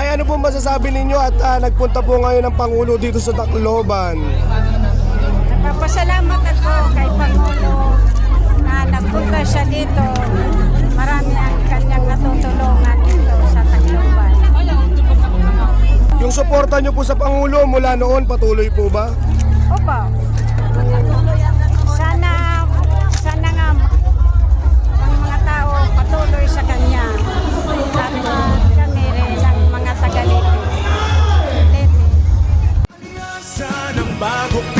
Nay, ano po masasabi ninyo at ah, nagpunta po ngayon ng Pangulo dito sa Tacloban? Nagpapasalamat ako kay Pangulo na nagpunta siya dito. Marami ang kanyang natutulungan dito sa Tacloban. Yung suporta nyo po sa Pangulo mula noon, patuloy po ba? Opo, bago pa